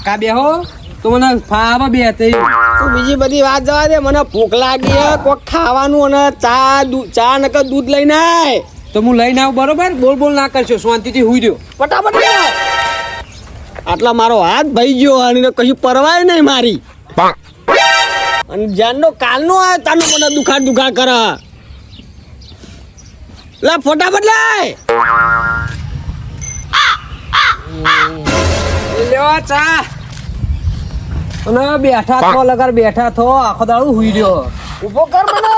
પાકા બેહો તો મને ફાવે બે તે. તું બીજી બધી વાત જવા દે મને ભૂખ લાગી હે કોક ખાવાનું અને ચા ચા નકર દૂધ લઈને આય. તો હું લઈને આવું બરોબર? બોલ બોલ ના કરશો શાંતિથી હુઈ દો ફટાફટ આટલા મારો હાથ ભાઈ ગયો અને કશું પરવાય નહીં મારી. અને જ્યારનો કાલનો આ તાનો મને દુખાડ દુખાડ કરે લા ફટાફટ લાય ચા. અને બેઠા થો લગાર બેઠા થો આખો દાડું હુઈ રહ્યો. ઊભો કર મને.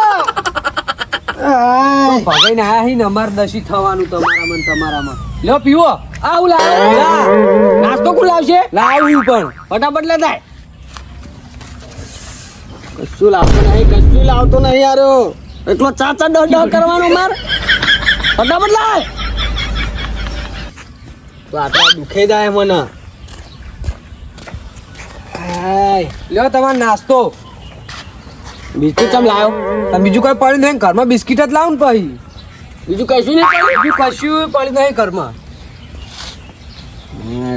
ભગાઈ ને આયા હી ને દસી થવાનું તમારામાં ને તમારામાં. લ્યો પીવો. આવું લાવ. નાસ્તો કોણ લાવશે? લાવું પણ. ફટાફટ લે થાય કશું લાવતો નહીં કશું લાવતો નહીં યાર. એટલો ચાચા ડર ડર કરવાનો માર. ફટાફટ લાય. તો આટલા દુખે જાય મને. હાય. લ્યો તમારો નાસ્તો. બિસ્કિટ ચમ લાવ્યો તમે બીજું કોઈ પડ્યું નહીં ઘરમાં બિસ્કિટ જ લાવું ને પછી. બીજું કશું નહીં પડ્યું? બીજું કશું પડ્યું નહીં ઘરમાં.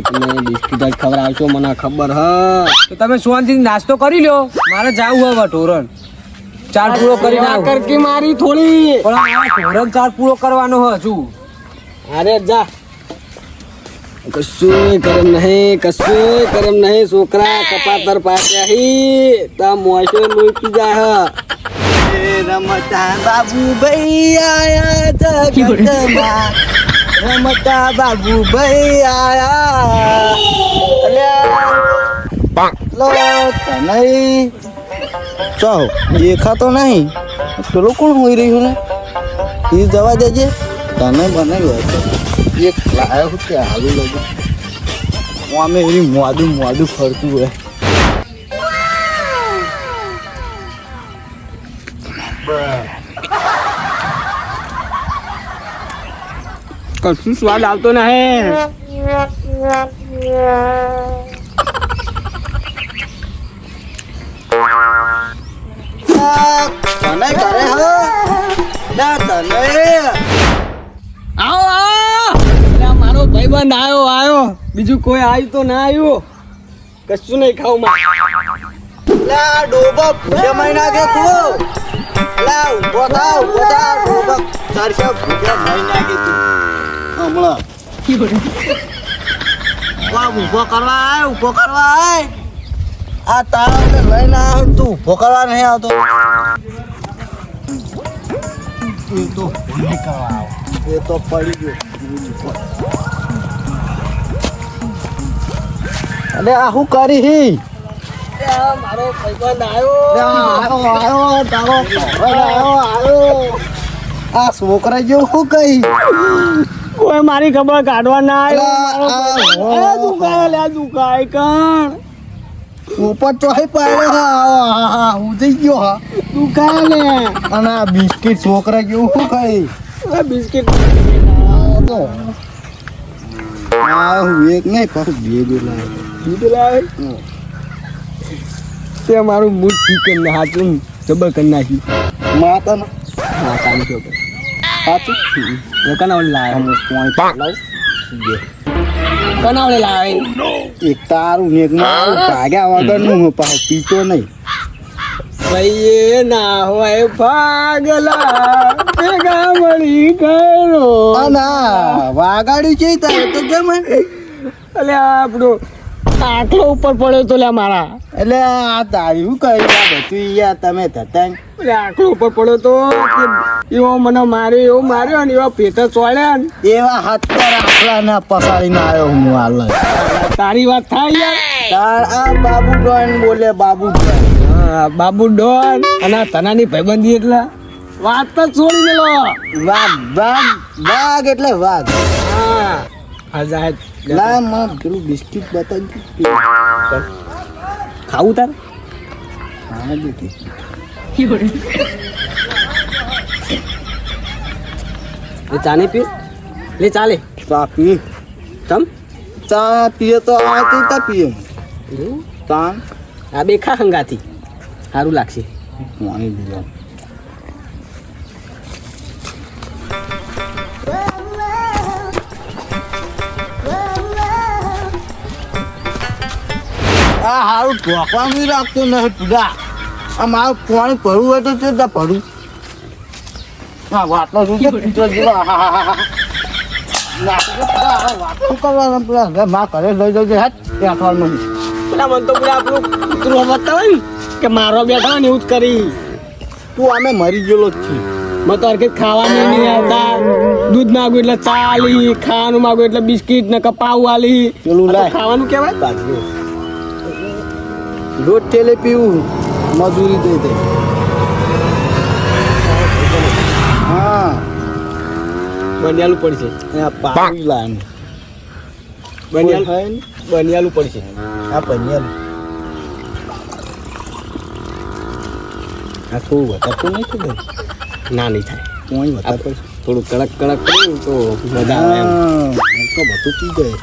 તમે બિસ્કિટ જ ખબર આવશો મને ખબર હ. તો તમે સુવાનથી નાસ્તો કરી લ્યો. મારે જાવું હવે ટોરણ ચાર પૂરો કરી ના કરકી મારી થોડી. પણ આ ટોરણ ચાર પૂરો કરવાનો હજુ. અરે જા. કશું કરમ નહીં કશું કરમ નહીં છોકરા કપાતર પાછા હી. તા મોશો પી જા હ રમતા બાબુ ભાઈ આયા જગતમાં રમતા બાબુ ભાઈ આયા. અલ્યા લો તને ચો દેખાતો નહીં. પેલો કોણ હોઈ રહ્યું ને? એ જવા દેજે. તને બનાવ્યો એક લાયો હું ત્યાં હાલું લાગ્યું હું અમે એની મોડું મોડું ફરતું હોય કશું સ્વાદ આવતો નહીં તને કરે હવે ના તને આવો આવો અલ્યા, મારો ભાઈબંધ આવ્યો આવ્યો બીજું કોઈ આવ્યું તો ના આવ્યું કશું નહીં ખાવું માં. મહિના કે તું. લા, ઊભો કરવા આ આવ્યો તું ઊભો કરવા નહીં આવતો. એ તો પડી ગયો. અરે આ શું કરી હી? મારો ભાઈબંધ આવ્યો તારો આ છોકરા જેવું શું કહી કોઈ મારી ખબર કાઢવા ના આવ્યો દુકાય લે દુકાય કણ? ઉપર ચોહી પાડ્યો હા જઈ ગયો હા. દુકાય ને અને આ બિસ્કિટ છોકરા જેવું શું કહી બિસ્કિટ એક નહીં પાછું બે બે લાવે બે લાવે? તે મારું મૂડ ઠીક કરી હાચું જબર કરી નાખી. માતા ને માતાની જબર હાચું કનાવડે લાવે? કનાવડે લાવે. એક તારું ને એક મારું ભાગ્યા વગરનું હું પાછું પીતો નહીં. ભાઈએ ના હોય ભાગલા ભેગા મળી ગયો ના વાગાડી છે તારે તો કેમ એટલે આપણો આટલો ઉપર પડ્યો તો લે મારા. એટલે આ તારું કઈ આ બધું યા તમે થતા આટલો ઉપર પડ્યો તો એવો મને માર્યો એવો માર્યો ને એવા પેટા ચોળ્યા ને. એવા હાથ પર આટલા ના પસાડીને આવ્યો હું હાલ. તારી વાત થાય યાર. તાર આ બાબુ ડોન બોલે બાબુ ડોન બાબુ ડોન અને આ તનાની ભાઈબંધી એટલે. વાત તો છોડી દેલો. વાઘ વાઘ વાઘ એટલે વાઘ. હા. આઝાદ લા માં પેલું બિસ્કિટ બતાવજો ખાવું તાર? હા બેટી ચાને પીએ? લે ચાલે ચા પી તમ? ચા પીએ તો આ તે તા પીએ. તાન? આ બે ખા હંગાથી. સારું લાગશે. પાણી પીવા આ હારું ઢોકવા બી રાખતો નહીં પૂરા આ મારું પાણી ભરવું હોય તો ચેતા ભરું. હા વાટલો શું છે? હા હા હા તે તો ને કે મારો બેઠા ને એવું જ કરી. તું અમે મરી ગયેલો જ છી. મેં તો હરકત ખાવાની નહીં આવતા. દૂધ માગું એટલે ચા આલી ખાવાનું માગું એટલે બિસ્કિટ ને કપાવું આલી. પેલું તો. ખાવાનું કહેવાય? રોજ ટેલે પીવું મજૂરી દઈ દે. હા. બનિયાલું પડશે. પાણી લાય બનિયાલું બનિયાલું પડશે. આ પનિયલ આ થોડું વધારતું નહીં થયું ના નહીં થાય. કોઈ વધારતો થોડું કડક કડક કરું તો હું તો બધું પી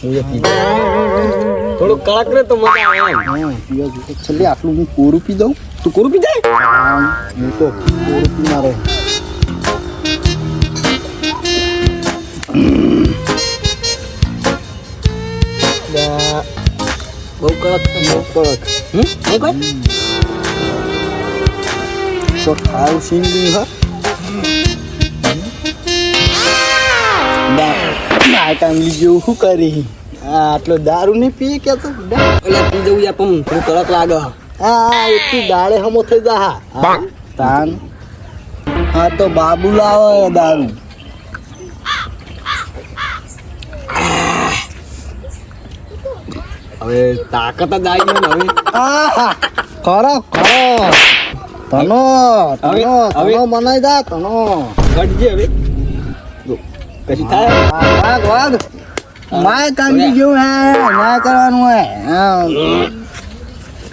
હું પી થોડું કડક ને તો મજા આવે છેલ્લે આટલું હું કોરું પી દઉં? તું કોરું પી જાય? હું તો કોરું પી મારે બહુ કડક બહુ કડક. હમ? નહીં કોઈ? તો ખાવું સીન બી હા? કાંગલી બીજું શું કરી? આટલો દારૂ નહીં પીએ કે તો? એટલે પી જવું યાર પણ કડક લાગે. હા એટલી દાળે હમો થઈ જા હા. તાન. હા તો બાબુ લાવો દારૂ. હવે તાકાત જ આવી ને હવે. કરો ખરો તનો તનો તનો મનાઈ જા તનો. ઘટજે હવે. કશી થાય. વાગ વાગ માય કાંજી જેવું હે ના કરવાનું હે. હા.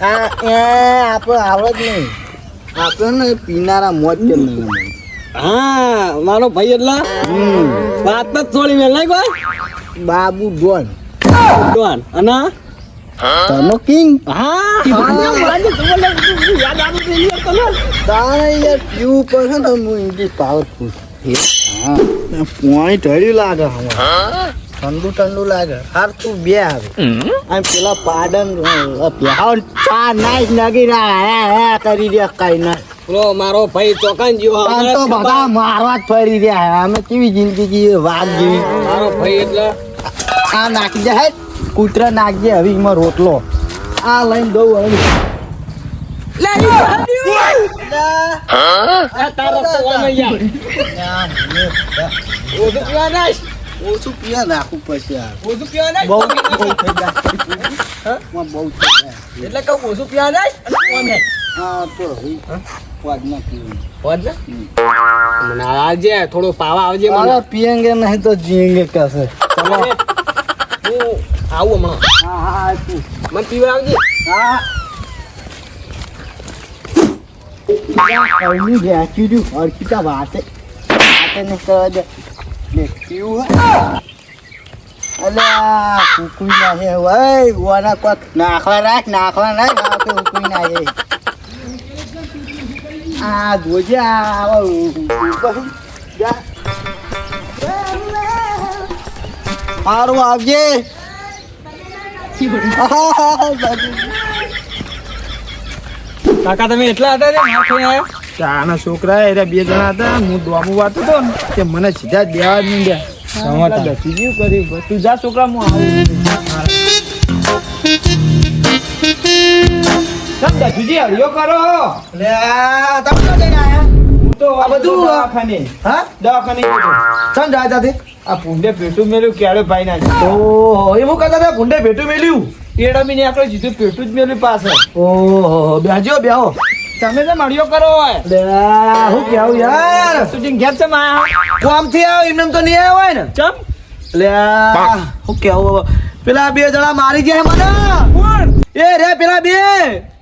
આ એ આપણે આવડે જ નહીં. આપણે ને પીનારા મોજ કે નહીં હા મારો ભાઈ એટલે? વાત જ થોડી મેં નહીં કોઈ? બાબુ ડોન. ડોન અને? તનો કિંગ. હા. યાદ આવી ગઈ યાર તને તારે યાર પીવું પડશે ને હું ઇંગ્લિશ પાવરફુલ હા. પોઈન્ટ હળી લાગે હવે ઠંડુ ઠંડુ લાગે. હાર તું બે આવે. આમ પેલા પાડન પ્યાવ ચા નાઈ નગી ના કરી દે કઈ ના. પેલો મારો ભાઈ ચોકન જીવો. તો બધા મારવા જ ફરી રહ્યા અમે કેવી જિંદગી જીવે વાત જીવી. મારો ભાઈ એટલે આ નાખી દે હે. કૂતરા નાખજે હવે એમાં રોટલો. આ લઈને દઉં હવે. આ તારો તો ઓમે યાર. ઓછું પીવા નાખ. ઓછું પીવા નાખવું પડશે યાર ઓછું પીવા નાખ? બહુ બહુ થઈ જાય. હા? બહુ થઈ જાય. એટલે કહું ઓછું પીવા નાખ અને ઓમે હા તો સ્વાદ ના પીવું. સ્વાદ ના? આવજે થોડો પાવા આવજે મને. પીએંગે નહીં તો જીએંગે કસે ચલો. હું આવું હમણાં. હા હા તું. મને પીવા આવજે. હા. હરકી વાતે. વાતે નહીં કરવા દે. લેખ્યું અલ્યા, કુકુઈ ના છે ભાઈ ઓના કોક નાખવા રાખ નાખવા રાખ ના કુકુઈ ના છે આ જોજે આવો સારું આવજે. કાકા, તમે એટલા હતા ને નાખી આવ્યા? આયા ચાના છોકરા એ બે જણા હતા હું દોમું વાતો હતો ને કે મને સીધા જ દેવા જ દે. દસી કરી. બસ તું જા છોકરા હું આવું. તમે દસુજી હળિયો કરો. હું તો આ બધું દવાખાને. હા? દવાખાને ચમ જા જાતે આ ભૂંડે પેટું મેલ્યું ક્યારે ભાઈ ના ઓહો એ હું કહેતા હતા ભૂંડે ભેટું મેલ્યું? એડમી ને આપણે જીધું પેટું જ મેલ્યું પાછળ. ઓહો બેહજો બેહો. તમે તો મળ્યો કરો હોય. હું કેવું યાર? તું ઘેર છે માં કોમથી આવ એમને તો નહીં આવ્યો હોય ને? ચમ? લે હું કેવું પેલા બે જણા મારી ગયા મને. કોણ? એ રે પેલા બે.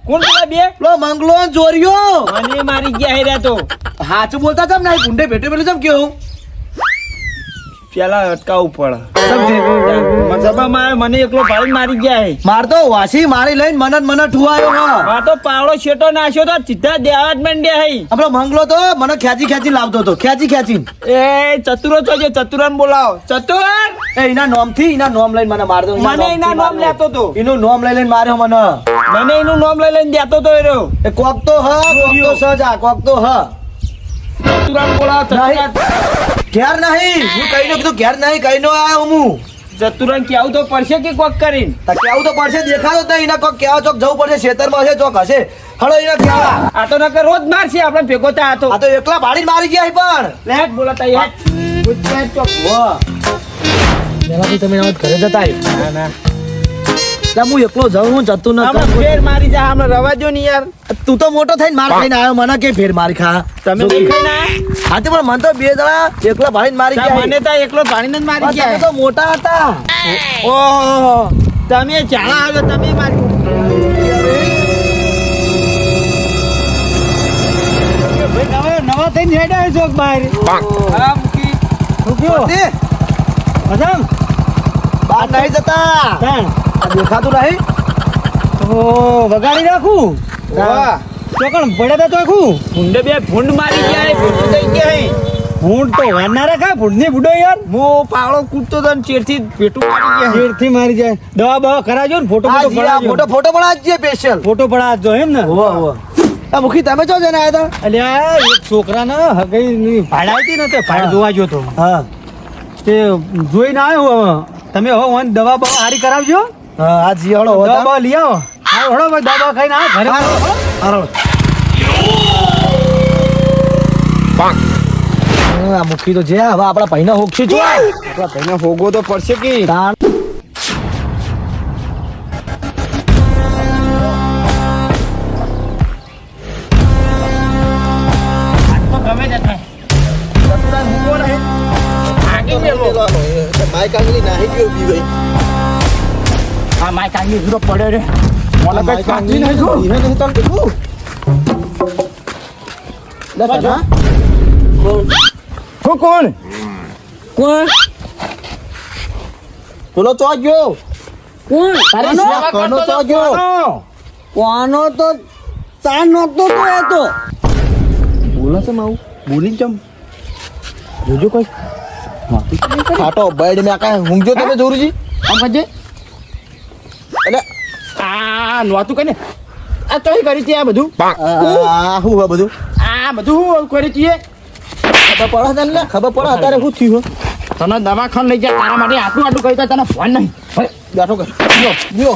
કોણ પેલા બે? પેલો મંગલો જોરિયો. અને મને મારી ગયા રે તો. હાચું બોલતા ચમ નહીં ભૂંડે ભેટ્યો પેલું ચમ કેવું? પેલા અટકાવવું પડે. મજામાં મને એકલો ભાઈ મારી ગયા હે. માર તો વાસી મારી લઈને મને મને ઠુવાયો હા. તો પાવડો છેટો નાખ્યો તો સીધા દેવા જ માંડ્યા હે. આપણો મંગલો તો મને ખેંચી ખેંચી લાવતો હતો. ખેંચી ખેંચી. એ ચતુરો છો જે ચતુરન બોલાવો. ચતુર! એ એના નોમથી એના નોમ લઈને મને મારતો મને એના નોમ લેતો તો. એનું નોમ લઈ લઈને માર્યો મને. મને એનું નોમ લઈ લઈને દેતો તો એ કોક તો હ કોક તો સજા કોક તો હ. બોલાવો નહીં. ઘેર નહીં. હું કઈ કીધું ઘેર નહીં કઈ નો આવ્યો હું. ચતુરન કેવું તો પડશે કે કોક કરીને? કેવું તો પડશે દેખાતો તો એના કોક કેવા ચોક જવું પડશે ખેતરમાં હશે ચોક હશે. હળો એના કેવા આ તો નકર રોજ મારશે આપણે ભેગો તો. આ તો એકલા ભાડી મારી ગયા પણ. લેટ બોલાતા યાર ચોક વાહ. તમે ઘરે જતા ના ના. હું એકલો જાઉં હું જતું હમણાં ફેર મારી જા હમણાં રવા દો ને યાર. તું તો મોટો થઈને માર ખાઈને આવ્યો મને કે ફેર મારી ખા? તમે નહીં હા તે પણ મને તો બે જણા એકલા ભાઈને મારી ગયા. મને તા એકલો ભાણીને જ મારી ગયા. તો મોટા હતા. ઓહો તમે ચાલા આવ્યો તમે મારી નવા થઈને હેડ્યા ચોક બહાર? મૂકી. તે બહાર નહીં જતા. દેખાતું નહીં? તો વગાડી નાખું? વાહ. ચોકણ પડે તો ચોખ્ખું ફૂંડે બે ફૂંડ મારી ગયા હે ભૂંડ થઈ ગયા હે. હું તો કા ભૂંડની બુડો યાર? મો પાળો કૂટતો તો ને ચેરથી પેટું મારી ગયા ચેરથી મારી જાય દવા બવા કરાજો ને ફોટો ફોટો પડાજો ફોટો ફોટો પણ આજ સ્પેશિયલ ફોટો પડાજો એમ ને? હોવા હોવા આ મુખી તમે ચો જઈને આવ્યા અલ્યા એક છોકરાને હગઈ ની ભાડાતી ને તે ભાડ જોવા ગયો તો. હા. તે જોઈને આવ્યો તમે હો ઓન દવા બવા હારી કરાવજો. હા આ હળો હોતા બવા લઈ આવો. હા હળો ભાઈ દવા ખાઈને આ ઘરે હારો. આ મુખી તો જે હવે આપણા ભાઈના હોક્ષી જો ભાઈના હોગો તો પડશે કે? માય કાંગલી નાહી આગળ મેલો. આ માય કાંગી ઉધરો પડ્યો રે મને કઈ કાંગી નહીં જો. હું કોણ કોણ પેલો ચો ગયો કોણ તારી સેવા કોનો કરતો તો તો જો? કોનો? કોનો તો ચા નોખતો તો એ તો બોલે છે માવું બોલી ચમ જોજો કોઈ ખાટો બેડ મે કાંઈ ઊંઘજો તમે જોરુજી આમ કરજે. આ નહોતું કઈ ને આ તો કરી હતી આ બધું? આ શું બધું? આ બધું શું કરી હતી ખબર પડે તને? ખબર પડે અત્યારે શું થયું તને દવાખાન લઈ જાય તારા માટે આટલું આટલું કહી તને ફોન નહીં. બેઠો કર. જો જો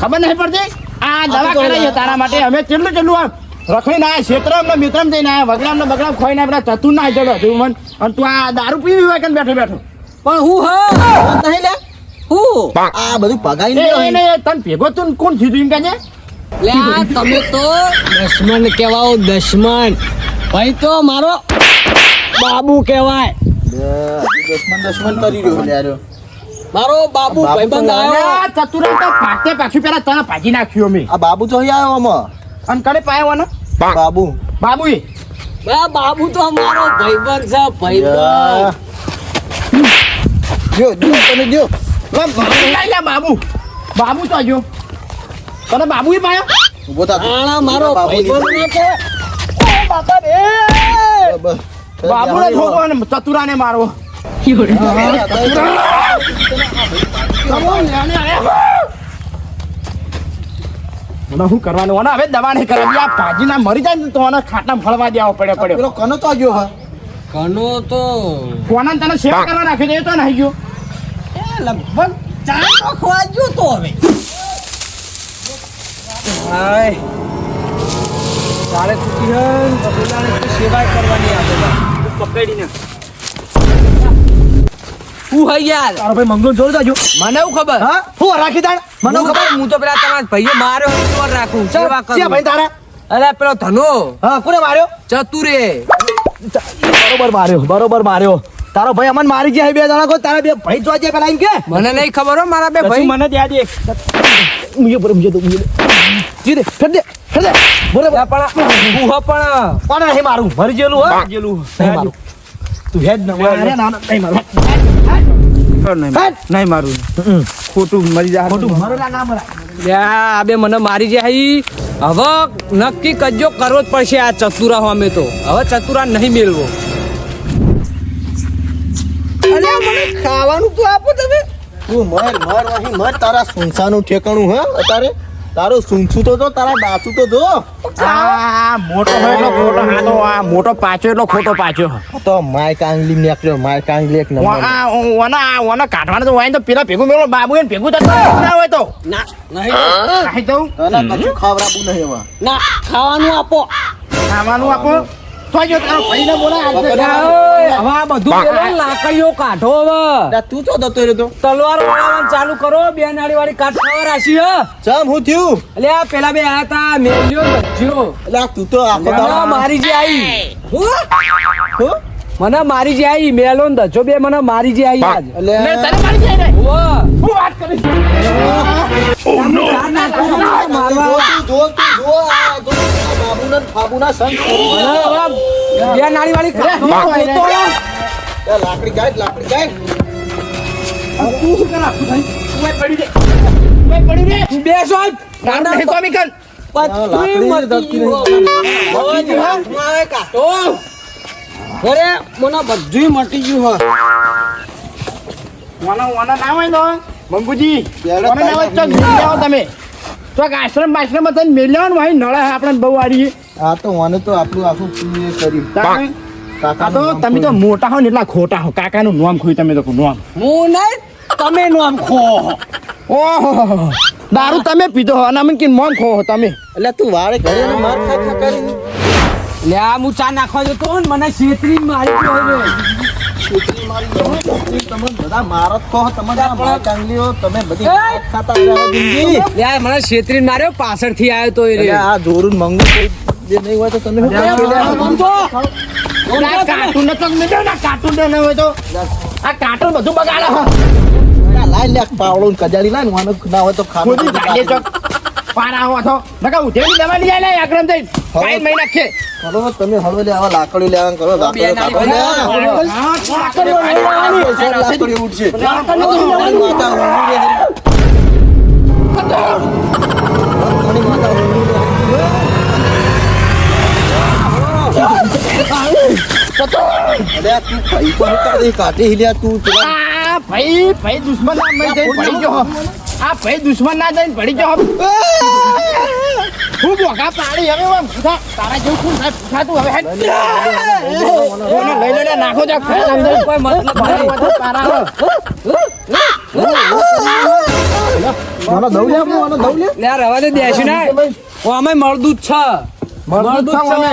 ખબર નહીં પડતી? આ દવા કરાવી તારા માટે. અમે કેટલું કેટલું આમ રખડી ના ક્ષેત્ર ને મિત્રમ જઈને આયા વગડામ ને બગડામ ખોઈને પેલા ચતુર ના જડો તું મન. અને તું આ દારૂ પીવી હોય કે બેઠો બેઠો? પણ હું? હા. નહીં લે. હું? આ બધું પગાઈ નહીં તને ભેગો તું કોણ થયું તું કે લે આ તમે તો દશમન કહેવાઓ દશમન. ભાઈ તો મારો બાબુ કહેવાય. દસમન દસમન કરી રહ્યો. મારો બાબુ ભાઈબંધ આવ્યો. આ ચતુરા તો ફાટે પાછું પેલા તને ભાજી નાખ્યો અમે. આ બાબુ તો અહીં આવ્યો આમાં. અન કડે પાયો ને બાબુ. બાબુ એ બાબુ તો મારો ભાઈબંધ છે ભાઈબંધ. જો જો તમે જો. બાબુ બાબુ તો તને બાબુ એ પાયો ઊભો થા મારો ભાઈબંધ છે બાપા રે બાબુ ને ઠોકો અને ચતુરા ને મારવો મને શું કરવાનું હવે દવા નહીં કરવાની આ ભાજીના મરી જાય ને તો ખાટા ખાટલા ફળવા દેવા પડે પડ્યો પેલો કનો તો ગયો હા કનો તો કોના તને સેવા કરવા નાખ્યો એ તો નહીં ગયો લગભગ ચાર ગયો તો હવે. હાય. તારે છૂટી હન ને તો સેવા કરવાની આપણે પકડીને. હું હઈ યાર? તારો ભાઈ મંગલો જોર જાજો મને એવું ખબર? હા? હું રાખી મને મને ખબર? હું તો પેલા તમારા ભાઈએ માર્યો જોર રાખું સેવા કરું. ભાઈ તારા. અરે પેલો ધનો. હા કોને માર્યો? ચતુરે. બરોબર માર્યો બરોબર માર્યો. તારો ભાઈ અમન મારી ગયા બે જણા કોઈ તારા બે ભાઈ જોજે પેલા એમ કે? મને નહીં ખબર હો મારા બે ભાઈ. મને ત્યાં દે. મુજે પર મુજે તો મુજે જી દે ફેર દે ફેર દે. બરોબર પણ હું હ પણ કોને નહીં મારું મરી. ગયેલું હા? નહીં મારું. તું હેડ ન અરે ના ના નહીં મારું. નહીં મારું. ખોટું મરી જાય ખોટું લ્યા, આ બે મને મારી જાય હવે નક્કી કજો કરવો જ પડશે આ ચતુરા અમે તો. હવે ચતુરા નહીં મેળવો. અરે મને ખાવાનું તો આપો તમે. તું મર મર વહી મર. તારા સુનસાનું ઠેકાણું હે અત્યારે? તારું સુનસું તો જો તારા દાતું તો જો. આ મોટો હોય એટલો ખોટો તો આ મોટો પાછો એટલો ખોટો પાછો. તો માય કાંગલી નીકળ્યો માય કાંગલી એક નંબર ઓના ઓના કાઢવાનો તો હોય તો પેલા ભેગું મેળો બાબુ એને ભેગું તો ના હોય તો. ના નહીં કાંઈ તો તને કશું ખવડાવવું નહીં એમાં. ના ખાવાનું આપો. ખાવાનું આપો? તો જો તારો ભાઈને બોલા લ્યા, ઓય, હવે આ બધું પેલો લાકડીઓ કાઢો હવે. તું તો જતો રહ્યો તો? તલવાર વળાવવાનું ચાલુ કરો બે નાળી વાળી કાઠ ખાવા રાશી હ. ચમ હું થયું? એટલે આ પેલા બે આયા તા મેલ્યો બચ્યો એટલે તું તો આખો મારી જે આવી હું? મને મારી જે આવી મેલો ને દજો બે મને મારી જે આવી આજ એટલે તને મારી જાય ને ઓવે. હું વાત કરીશ ઓ નો મારવા જો તું જો આ જો બાબુના ફાબુના સંગ મને બે નાળી વાળી ગોતો. લાકડી ગાય લાકડી ગાય તું શું કરા તું પડી રે તું પડી રે બે સો નાનું નહીં કોમી કર અરે મને બધું મટી ગયું હોય. મને મને ના હોય તો બંબુજી પેલો ના હોય તો તારી તમે. તો આશ્રમ આશ્રમ તને મેલ્યો ને ભાઈ નળે આપણે બહુ વાળી આ તો મને તો આપણું આખું પૂર્ણ કર્યું. કાકા તો તમે તો મોટા હો ને એટલા ખોટા હો. કાકાનું નામ ખોઈ તમે તો નામ. હું નહીં તમે નામ આમ ખો. ઓહો. દારૂ તમે પીધો હો અને અમે કે મોમ ખો તમે. એટલે તું વાળે ઘરે માર ખા ખા કરી. લે આ હું ચા નાખવા જતો ને મને છેતરી મારી ગયો. તમે બધા કહો કાંગલીઓ તમે બધી ખાતા જિંદગી. લે મને છેતરી માર્યો પાછળથી આવ્યો તો એ આ જોરું ને જે નહીં હોય તો તમે શું લે, કરો? સમજો. આ કાર્ટૂન ને તો મેળ્યો કાર્ટૂન ને હોય તો? આ કાર્ટૂન બધું બગાડે હો. આ લે પાવડો કજાડી વાનો ના હોય તો ખાવા પારા હો તો. નકા ઉધેડી દવા લઈ આલે આગ્રમ જઈ કાઈ મહિના નાખે. કરો તમે હળવે લે આવા લાકડી લેવાનું કરો લાકડી ભાઈ દુશ્મન ના દુશ્મન ના જઈને પડી ગયો. હો. બોગા પાડી હવે ઓમ ભૂસા તારા જેવું કોણ થાય ભૂસા હવે હેડ. લઈ લઈને નાખો જા ખાઈ નાખ કોઈ મતલબ મારે નહીં. વધુ પારા હો. મારો દઉં લે હું દઉં લે લે રવા દે દેશું ને ઓ અમે મળદું છે મળદૂત છે અમે.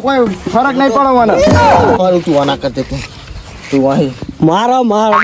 કોઈ ફરક નહીં પડવાનો મારું તું તું તું મારો મારો